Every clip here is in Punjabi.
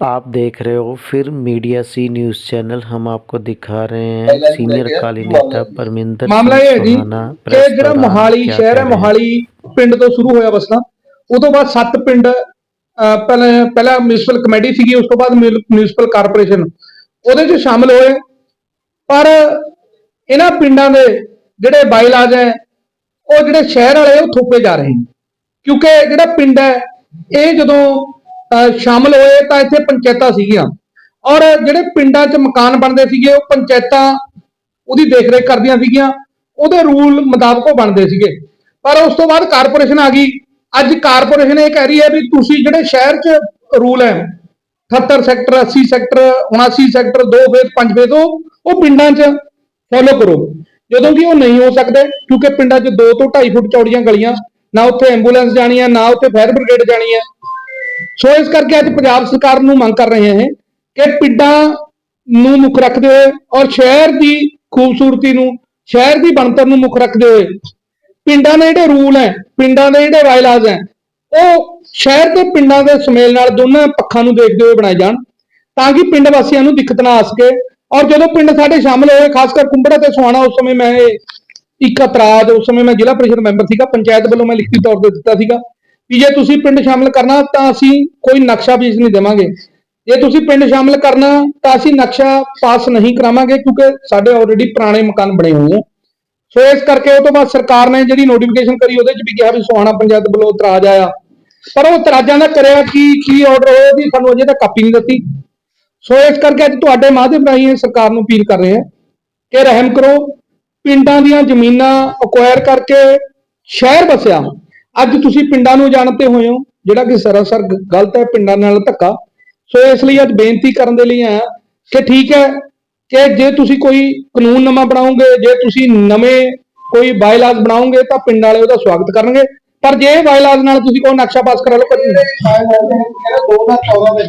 आप देख रहे हो फिर मीडिया सी न्यूज चैनल हम आपको दिखा रहे हैं सीनियर अकाली नेता परमिंदर ਮਾਮਲਾ ਇਹ ਹੈ ਜੀ सुहाना ਕਿ प्रेस ਜਿਹੜਾ दौरान ਮੋਹਾਲੀ क्या ਸ਼ਹਿਰ कह ਹੈ रहे हैं? ਮੋਹਾਲੀ ਪਿੰਡ ਤੋਂ ਸ਼ੁਰੂ ਹੋਇਆ ਵਸਣਾ ਉਹ ਤੋਂ ਬਾਅਦ ਸੱਤ ਪਿੰਡ ਅਹ, ਪਹਿਲਾਂ ਪਹਿਲਾਂ ਮਿਊਨਿਸਪਲ ਕਮੇਟੀ ਸੀਗੀ ਉਸ ਤੋਂ ਬਾਅਦ ਮਿਊਨਿਸਪਲ ਕਾਰਪੋਰੇਸ਼ਨ ਉਹਦੇ 'ਚ ਸ਼ਾਮਲ ਹੋਏ ਪਰ ਇਹਨਾਂ ਪਿੰਡਾਂ ਦੇ ਜਿਹੜੇ ਬਾਈਲਾਜ ਹੈ ਉਹ ਜਿਹੜੇ ਸ਼ਹਿਰ ਵਾਲੇ ਉਹ ਥੋਪੇ ਜਾ ਰਹੇ ਨੇ ਕਿਉਂਕਿ ਜਿਹੜਾ ਪਿੰਡ ਹੈ ਇਹ ਜਦੋਂ ਅਹ, ਸ਼ਾਮਲ ਹੋਏ ਤਾਂ ਇੱਥੇ ਪੰਚਾਇਤਾਂ ਸੀਗੀਆਂ। ਔਰ ਜਿਹੜੇ ਪਿੰਡਾਂ 'ਚ ਮਕਾਨ ਬਣਦੇ ਸੀਗੇ, ਉਹ ਪੰਚਾਇਤਾਂ ਉਹਦੀ ਦੇਖਰੇਖ ਕਰਦੀਆਂ ਸੀਗੀਆਂ। ਉਹਦੇ ਰੂਲ ਮੁਤਾਬਕ ਉਹ ਬਣਦੇ ਸੀਗੇ। ਪਰ ਉਸ ਤੋਂ ਬਾਅਦ ਕਾਰਪੋਰੇਸ਼ਨ ਆ ਗਈ। ਅੱਜ ਕਾਰਪੋਰੇਸ਼ਨ ਇਹ ਕਹਿ ਰਹੀ ਹੈ ਵੀ ਤੁਸੀਂ ਜਿਹੜੇ ਸ਼ਹਿਰ 'ਚ ਰੂਲ ਹੈ 78 sector 80 sector 79 sector 2 phase 5 phase, ਉਹ ਉਹ ਪਿੰਡਾਂ 'ਚ ਫੋਲੋ ਕਰੋ। ਜਦੋਂ ਕਿ ਉਹ ਨਹੀਂ ਹੋ ਸਕਦੇ, ਕਿਉਂਕਿ ਪਿੰਡਾਂ 'ਚ 2 ਤੋਂ 2.5 ਫੁੱਟ ਚੌੜੀਆਂ ਗਲੀਆਂ, ਨਾ ਉੱਥੇ ਐਂਬੂਲੈਂਸ ਜਾਣੀ ਹੈ, ਨਾ ਉੱਥੇ ਫਾਇਰ ਬ੍ਰਿਗੇਡ ਜਾਣੀ ਹੈ। ਸੋ ਇਸ ਕਰਕੇ ਅੱਜ ਪੰਜਾਬ ਸਰਕਾਰ ਨੂੰ ਮੰਗ ਕਰ ਰਹੇ ਹਾਂ ਕਿ ਪਿੰਡਾਂ ਨੂੰ ਮੁੱਖ ਰੱਖਦੇ ਹੋਏ ਔਰ ਸ਼ਹਿਰ ਦੀ ਖੂਬਸੂਰਤੀ ਨੂੰ, ਸ਼ਹਿਰ ਦੀ ਬਣਤਰ ਨੂੰ ਮੁੱਖ ਰੱਖਦੇ ਹੋਏ ਪਿੰਡਾਂ ਦੇ ਜਿਹੜੇ ਰੂਲ ਹੈ, ਪਿੰਡਾਂ ਦੇ ਜਿਹੜੇ ਵਾਇਲਾਜ਼ ਹੈ, ਉਹ ਸ਼ਹਿਰ ਤੇ ਪਿੰਡਾਂ ਦੇ ਸੁਮੇਲ ਨਾਲ ਦੋਨਾਂ ਪੱਖਾਂ ਨੂੰ ਦੇਖਦੇ ਹੋਏ ਬਣਾਏ ਜਾਣ ਤਾਂ ਕਿ ਪਿੰਡ ਵਾਸੀਆਂ ਨੂੰ ਦਿੱਕਤ ਨਾ ਆ ਸਕੇ। ਔਰ ਜਦੋਂ ਪਿੰਡ ਸਾਡੇ ਸ਼ਾਮਲ ਹੋਏ, ਖਾਸ ਕਰ ਕੁੰਬੜਾ ਤੇ ਸੁਹਾਣਾ, ਉਸ ਸਮੇਂ ਮੈਂ ਇੱਕ ਅਪਰਾਧ ਉਸ ਸਮੇਂ ਮੈਂ ਜ਼ਿਲ੍ਹਾ ਪਰਿਸ਼ਦ ਮੈਂਬਰ ਸੀਗਾ, ਪੰਚਾਇਤ ਵੱਲੋਂ ਮੈਂ ਲਿਖਤੀ ਤੌਰ ਤੇ ਦਿੱਤਾ ਸੀਗਾ। ਕਿ ਜੇ ਤੁਸੀਂ ਪਿੰਡ ਸ਼ਾਮਲ ਕਰਨਾ ਤਾਂ ਅਸੀਂ ਕੋਈ ਨਕਸ਼ਾ ਪੇਸ਼ ਨਹੀਂ ਦੇਵਾਂਗੇ। ਜੇ ਤੁਸੀਂ ਪਿੰਡ ਸ਼ਾਮਲ ਕਰਨਾ ਤਾਂ ਅਸੀਂ ਨਕਸ਼ਾ ਪਾਸ ਨਹੀਂ ਕਰਾਵਾਂਗੇ ਕਿਉਂਕਿ ਸਾਡੇ ਆਲਰੇਡੀ ਪੁਰਾਣੇ ਮਕਾਨ ਬਣੇ ਹੋਏ ਆ। ਸੋ ਇਸ ਕਰਕੇ ਉਹ ਤੋਂ ਬਾਅਦ ਸਰਕਾਰ ਨੇ ਜਿਹੜੀ ਨੋਟੀਫਿਕੇਸ਼ਨ ਕਰੀ ਉਹਦੇ ਚ ਵੀ ਕਿਹਾ ਵੀ ਸੋਹਾਣਾ ਪੰਚਾਇਤ ਵੱਲੋਂ ਇਤਰਾਜ਼ ਆਇਆ। ਪਰ ਉਹ ਇਤਰਾਜ਼ਾਂ ਦਾ ਕਰਿਆ ਕੀ ਕੀ ਆਰਡਰ ਹੋਇਆ ਵੀ ਸਾਨੂੰ ਅਜੇ ਤੱਕ ਕਾਪੀ ਨਹੀਂ ਦਿੱਤੀ। ਸੋ ਇਸ ਕਰਕੇ ਅੱਜ ਤੁਹਾਡੇ ਮਾਧਿਅਮ ਰਾਹੀਂ ਸਰਕਾਰ ਨੂੰ ਅਪੀਲ ਕਰ ਰਹੇ ਹਾਂ ਕਿ ਰਹਿਮ ਕਰੋ। ਪਿੰਡਾਂ ਦੀਆਂ ਜ਼ਮੀਨਾਂ ਅਕਵਾਇਰ ਕਰਕੇ ਸ਼ਹਿਰ ਵਸਿਆ। ਅੱਜ ਤੁਸੀਂ ਪਿੰਡਾਂ ਨੂੰ ਜਾਣਦੇ ਹੋਏ ਹੋ ਜਿਹੜਾ ਕਿ ਸਰਾਸਰ ਗਲਤ ਹੈ ਪਿੰਡਾਂ ਨਾਲ ਧੱਕਾ। ਸੋ ਇਸ ਲਈ ਅੱਜ ਬੇਨਤੀ ਕਰਨ ਦੇ ਲਈ ਆਇਆ ਕਿ ਠੀਕ ਹੈ ਕਿ ਜੇ ਤੁਸੀਂ ਕੋਈ ਕਾਨੂੰਨ ਨਵਾਂ ਬਣਾਓਗੇ ਜੇ ਤੁਸੀਂ ਨਵੇਂ ਕੋਈ ਬਾਇਲਾਜ਼ ਬਣਾਓਗੇ ਤਾਂ ਪਿੰਡ ਵਾਲੇ ਉਹਦਾ ਸਵਾਗਤ ਕਰਨਗੇ। ਪਰ ਜੇ ਬਾਇਲਾਜ਼ ਨਾਲ ਤੁਸੀਂ ਕੋਈ ਨਕਸ਼ਾ ਪਾਸ ਕਰਾ ਲਓ ਕਦੇ ਨਹੀਂ। 2014 ਦੇ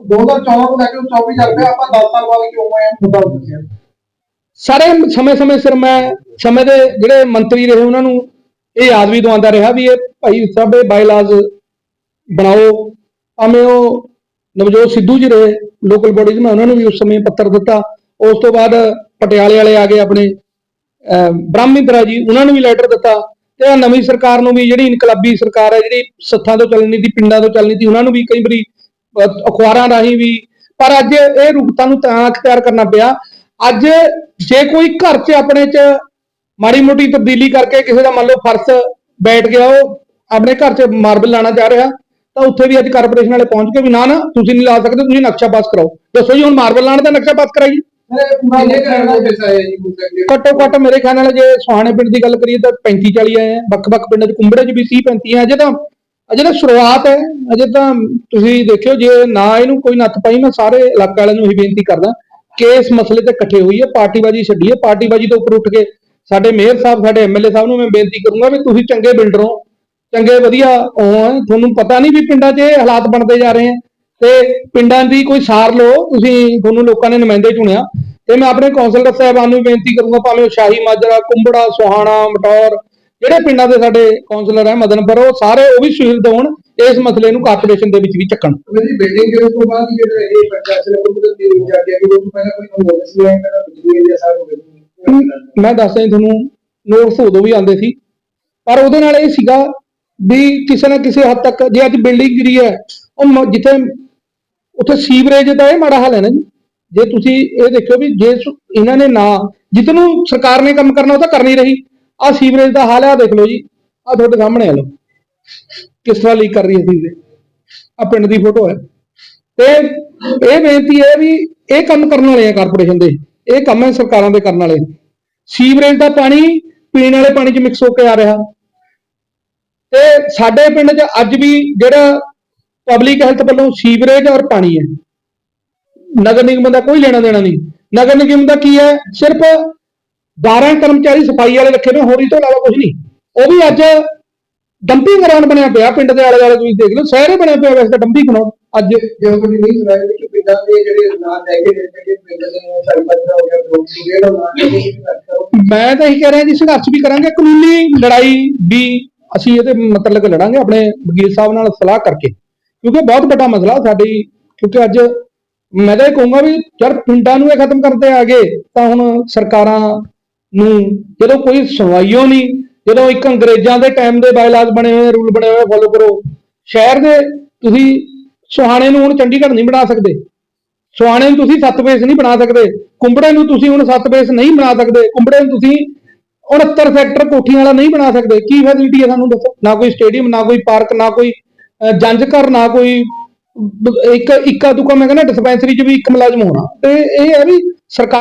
2014 ਤੋਂ ਲੈ ਕੇ 24 ਚੱਲ ਪਿਆ ਆਪਾਂ 10 ਸਾਲ ਬਾਅਦ ਕਿਉਂ ਆਏ ਮੁੱਦਾ ਦੱਸਿਆ। ਸਾਰੇ ਸਮੇਂ-ਸਮੇਂ ਸਿਰ ਮੈਂ ਸਮੇਂ ਦੇ ਜਿਹੜੇ ਮੰਤਰੀ ਰਹੇ ਉਹਨਾਂ ਨੂੰ ਇਹ ਯਾਦ ਵੀ ਦਵਾਉਂਦਾ ਰਿਹਾ ਵੀ ਇਹ ਭਾਈ ਸਾਹਿਬ ਇਹ ਬਾਇਲਾਜ਼ ਬਣਾਓ ਭਾਵੇਂ ਉਹ ਨਵਜੋਤ ਸਿੱਧੂ ਜੀ ਰਹੇ ਲੋਕਲ ਬੋਡੀਜ਼ ਮੈਂ ਉਹਨਾਂ ਨੂੰ ਵੀ ਉਸ ਸਮੇਂ ਪੱਤਰ ਦਿੱਤਾ। ਉਸ ਤੋਂ ਬਾਅਦ ਪਟਿਆਲੇ ਵਾਲੇ ਆ ਗਏ ਆਪਣੇ ਅਹ, ਬ੍ਰਹਮਿੰਦਰਾ ਜੀ ਉਹਨਾਂ ਨੂੰ ਵੀ ਲੈਟਰ ਦਿੱਤਾ। ਤੇ ਆਹ ਨਵੀਂ ਸਰਕਾਰ ਨੂੰ ਵੀ ਜਿਹੜੀ ਇਨਕਲਾਬੀ ਸਰਕਾਰ ਹੈ ਜਿਹੜੀ ਸੱਥਾਂ ਤੋਂ ਚੱਲਣੀ ਸੀ ਪਿੰਡਾਂ ਤੋਂ ਚੱਲਣੀ ਸੀ ਉਹਨਾਂ ਨੂੰ ਵੀ ਕਈ ਵਾਰੀ ਅਹ, ਅਖਬਾਰਾਂ ਰਾਹੀਂ ਵੀ। ਪਰ ਅੱਜ ਇਹ ਰੁਕਤਾਂ ਨੂੰ ਤਾਂ ਅਖਤਿਆਰ ਕਰਨਾ ਪਿਆ। ਅੱਜ ਜੇ ਕੋਈ ਘਰ 'ਚ ਆਪਣੇ 'ਚ ਮਾੜੀ ਮੋਟੀ ਤਬਦੀਲੀ ਕਰਕੇ ਕਿਸੇ ਦਾ ਮੰਨ ਲਓ ਫਰਸ਼ ਬੈਠ ਗਿਆ ਉਹ ਆਪਣੇ ਘਰ 'ਚ ਮਾਰਬਲ ਲਾਣਾ ਚਾਹ ਰਿਹਾ ਤਾਂ ਉੱਥੇ ਵੀ ਅੱਜ ਕਾਰਪੋਰੇਸ਼ਨ ਵਾਲੇ ਪਹੁੰਚ ਕੇ ਵੀ ਨਾ ਨਾ ਤੁਸੀਂ ਨਹੀਂ ਲਾ ਸਕਦੇ ਤੁਸੀਂ ਨਕਸ਼ਾ ਪਾਸ ਕਰਾਓ। ਦੱਸੋ ਜੀ ਹੁਣ ਮਾਰਬਲ ਲਾਣ ਦਾ ਨਕਸ਼ਾ ਪਾਸ ਕਰਾਈਏ? ਜੀ ਘੱਟੋ ਘੱਟ ਮੇਰੇ ਖਿਆਲ ਨਾਲ ਜੇ ਸੁਹਾਣੇ ਪਿੰਡ ਦੀ ਗੱਲ ਕਰੀਏ ਤਾਂ 35 40 ਆਏ ਆ ਵੱਖ-ਵੱਖ ਪਿੰਡਾਂ 'ਚ ਕੁੰਬੜੇ 'ਚ ਵੀ 30 35 ਆ ਅਜੇ ਤਾਂ ਅਜੇ ਤਾਂ ਸ਼ੁਰੂਆਤ ਹੈ ਅਜੇ ਤਾਂ ਤੁਸੀਂ ਦੇਖਿਓ ਜੇ ਨਾ ਇਹਨੂੰ ਕੋਈ ਨੱਥ ਪਾਈ ਮੈਂ ਸਾਰੇ ਇਲਾਕੇ ਵਾਲਿਆਂ ਨੂੰ ਇਹ ਬੇਨਤੀ ਕਰਦਾ ਕਿ ਇਸ ਮਸਲੇ ਤੇ ਇਕੱਠੇ ਹੋਈਏ ਪਾਰਟੀਬਾਜ਼ੀ ਛੱਡੀਏ ਪਾਰਟੀਬਾਜ਼ੀ ਤੋਂ ਉੱਪਰ ਉੱਠ ਕੇ ਸਾਡੇ ਮੇਅਰ ਸਾਹਿਬ, ਸਾਡੇ ਐਮਐਲਏ ਸਾਹਿਬ ਨੂੰ ਮੈਂ ਬੇਨਤੀ ਕਰੂੰਗਾ ਵੀ ਤੁਸੀਂ ਚੰਗੇ ਬਿਲਡਰ ਹੋ, ਚੰਗੇ ਵਧੀਆ ਹੋ, ਤੁਹਾਨੂੰ ਪਤਾ ਨਹੀਂ ਵੀ ਪਿੰਡਾਂ 'ਚ ਇਹ ਹਾਲਾਤ ਬਣਦੇ ਜਾ ਰਹੇ ਆ ਤੇ ਪਿੰਡਾਂ ਦੀ ਕੋਈ ਸਾਰ ਲਓ, ਤੁਸੀਂ ਤੁਹਾਨੂੰ ਲੋਕਾਂ ਨੇ ਨੁਮਾਇੰਦੇ ਚੁਣਿਆ। ਤੇ ਮੈਂ ਆਪਣੇ ਕੌਂਸਲਰ ਸਾਹਿਬਾਨ ਨੂੰ ਬੇਨਤੀ ਕਰੂੰਗਾ, ਭਾਵੇਂ ਉਹ ਸ਼ਾਹੀ ਮਾਜਰਾ, ਕੁੰਬੜਾ, ਸੁਹਾਣਾ, ਮਟੌਰ, ਜਿਹੜੇ ਪਿੰਡਾਂ ਦੇ ਸਾਡੇ ਕੌਂਸਲਰ ਹੈ ਮਦਨਪੁਰ ਉਹ ਸਾਰੇ ਉਹ ਵੀ ਸ਼ਹੀਦ ਹੋਣ, ਇਸ ਮਸਲੇ ਨੂੰ ਕਾਰਪੋਰੇਸ਼ਨ ਦੇ ਵਿੱਚ ਵੀ ਚੱਕਣ। ਮੇਰੀ ਬਿਲਡਿੰਗ ਦੇ ਤੋਂ ਬਾਅਦ ਜਿਹੜਾ ਇਹ ਪੰਚਾਇਤ ਦੇ ਕੋਲ ਜਾ ਕੇ ਕਿ ਉਹ ਪਹਿਲਾਂ ਕੋਈ ਨੋਟਿਸ ਨਹੀਂ ਆਇਆ ਬਿਜਲੀ ਦੇ ਸਾਰ ਹੋ ਗਏ ਮੈਂ ਦੱਸਦਾ ਜੀ ਤੁਹਾਨੂੰ ਨੋਟਸ ਉਦੋਂ ਵੀ ਆਉਂਦੇ ਸੀ। ਪਰ ਉਹਦੇ ਨਾਲ ਇਹ ਸੀਗਾ ਵੀ ਕਿਸੇ ਨਾ ਕਿਸੇ ਹੱਦ ਤੱਕ ਜੇ ਅੱਜ ਬਿਲਡਿੰਗ ਗਿਰੀ ਹੈ, ਉਹ ਜਿੱਥੇ ਉੱਥੇ ਸੀਵਰੇਜ ਦਾ ਇਹ ਮਾੜਾ ਹਾਲ ਹੈ ਨਾ ਜੀ। ਜੇ ਤੁਸੀਂ ਇਹ ਦੇਖੋ ਵੀ ਜੇ ਇਹਨਾਂ ਨੇ ਨਾ ਜਿੱਤਨੂੰ ਸਰਕਾਰ ਨੇ ਕੰਮ ਕਰਨਾ, ਉਹ ਤਾਂ ਕਰਨੀ ਰਹੀ। ਆ ਸੀਵਰੇਜ ਦਾ ਹਾਲ ਹੈ ਆ ਦੇਖ ਲਓ ਜੀ। ਆ ਤੁਹਾਡੇ ਸਾਹਮਣੇ ਆ ਲਓ। ਕਿਸ ਤਰ੍ਹਾਂ ਲੀਕ ਕਰ ਰਹੀ ਹੈ ਸੀਵਰੇਜ ਆ ਪਿੰਡ ਦੀ ਫੋਟੋ ਹੈ। ਤੇ ਇਹ ਬੇਨਤੀ ਹੈ ਵੀ ਇਹ ਕੰਮ ਕਰਨ ਵਾਲੇ ਆ ਕਾਰਪੋਰੇਸ਼ਨ ਦੇ। ਇਹ ਕੰਮ ਹੈ ਸਰਕਾਰਾਂ ਦੇ ਕਰਨ ਵਾਲੇ। ਸੀਵਰੇਜ ਦਾ ਪਾਣੀ ਪੀਣ ਵਾਲੇ ਪਾਣੀ 'ਚ ਮਿਕਸ ਹੋ ਕੇ ਆ ਰਿਹਾ। ਤੇ ਸਾਡੇ ਪਿੰਡ 'ਚ ਅੱਜ ਵੀ ਜਿਹੜਾ ਪਬਲਿਕ ਹੈਲਥ ਵੱਲੋਂ ਸੀਵਰੇਜ ਔਰ ਪਾਣੀ ਹੈ। ਨਗਰ ਨਿਗਮ ਦਾ ਕੋਈ ਲੈਣਾ ਦੇਣਾ ਨਹੀਂ। ਨਗਰ ਨਿਗਮ ਦਾ ਕੀ ਹੈ? ਸਿਰਫ 12 ਕਰਮਚਾਰੀ ਸਫ਼ਾਈ ਵਾਲੇ ਰੱਖੇ ਨੇ, ਹੋਰ ਤੋਂ ਇਲਾਵਾ ਕੁਝ ਨਹੀਂ। ਉਹ ਵੀ ਅੱਜ ਡੰਪਿੰਗ ਗਰਾਊਂਡ ਬਣਿਆ ਪਿਆ ਪਿੰਡ ਦੇ ਆਲੇ ਦੁਆਲੇ ਤੁਸੀਂ ਦੇਖ ਲਓ ਸ਼ਹਿਰੇ ਬਣਿਆ ਪਿਆ ਵੈਸੇ ਡੰਪਿੰਗ ਗਰਾਊਂਡ ਅੱਜ। ਜਦੋਂ ਕੋਈ ਨਹੀਂ ਸੁਣਾਇਆ ਕਿ ਪਿੰਡਾਂ ਦੇ ਜਿਹੜੇ ਨਾਂ ਲੈ ਕੇ ਜਿਹੜੇ ਪਿੰਡ ਦੇ ਸਰਪੰਚ ਹੋ ਗਿਆ ਲੋਕ ਜਿਹੜੇ ਨਾਂ ਮੈਂ ਤਾਂ ਇਹੀ ਕਹਿ ਰਿਹਾ ਜੀ ਸੰਘਰਸ਼ ਵੀ ਕਰਾਂਗੇ ਕਾਨੂੰਨੀ ਲੜਾਈ ਵੀ ਅਸੀਂ ਇਹਦੇ ਮਤਲਬ ਲੜਾਂਗੇ ਆਪਣੇ ਵਕੀਲ ਸਾਹਿਬ ਨਾਲ ਸਲਾਹ ਕਰਕੇ। ਕਿਉਂਕਿ ਬਹੁਤ ਵੱਡਾ ਮਸਲਾ ਸਾਡੀ ਕਿਉਂਕਿ ਅੱਜ ਮੈਂ ਤਾਂ ਇਹ ਕਹੂੰਗਾ ਵੀ ਯਾਰ ਪਿੰਡਾਂ ਨੂੰ ਇਹ ਖਤਮ ਕਰਦੇ ਆ ਗਏ ਤਾਂ ਹੁਣ ਸਰਕਾਰਾਂ ਨੂੰ ਜਦੋਂ ਕੋਈ ਸੁਣਵਾਈਓ ਨਹੀਂ ਜਦੋਂ ਇੱਕ ਅੰਗਰੇਜ਼ਾਂ ਦੇ ਟਾਈਮ ਦੇ ਬਾਇਲਾਜ਼ ਬਣੇ ਹੋਏ ਰੂਲ ਬਣੇ ਹੋਏ ਫੋਲੋ ਕਰੋ, ਸ਼ਹਿਰ ਦੇ ਤੁਸੀਂ ਸੁਹਾਣੇ ਨੂੰ ਹੁਣ ਚੰਡੀਗੜ੍ਹ ਨਹੀਂ ਬਣਾ ਸਕਦੇ। ਸੁਹਾਣੇ ਨੂੰ ਤੁਸੀਂ ਸੱਤ ਫੇਸ ਨਹੀਂ ਬਣਾ ਸਕਦੇ। ਕੁੰਬੜੇ ਨੂੰ ਤੁਸੀਂ ਹੁਣ ਸੱਤ ਫੇਸ ਨਹੀਂ ਬਣਾ ਸਕਦੇ। ਕੁੰਬੜੇ ਨੂੰ ਤੁਸੀਂ 69 ਸੈਕਟਰ ਕੋਠੀਆਂ ਵਾਲਾ ਨਹੀਂ ਬਣਾ ਸਕਦੇ। ਕੀ ਫੈਸਿਲਿਟੀ ਹੈ ਸਾਨੂੰ ਦੱਸੋ? ਨਾ ਕੋਈ ਸਟੇਡੀਅਮ ਨਾ ਕੋਈ ਪਾਰਕ ਨਾ ਕੋਈ ਜੰਜ ਘਰ, ਨਾ ਕੋਈ ਇੱਕ, ਇੱਕਾ ਦੁੱਕਾ ਮੈਂ ਕਹਿੰਦਾ ਡਿਸਪੈਂਸਰੀ 'ਚ ਵੀ ਇੱਕ ਮੁਲਾਜ਼ਮ ਹੋਣਾ। ਤੇ ਇਹ ਹੈ ਵੀ ਸਰਕਾਰ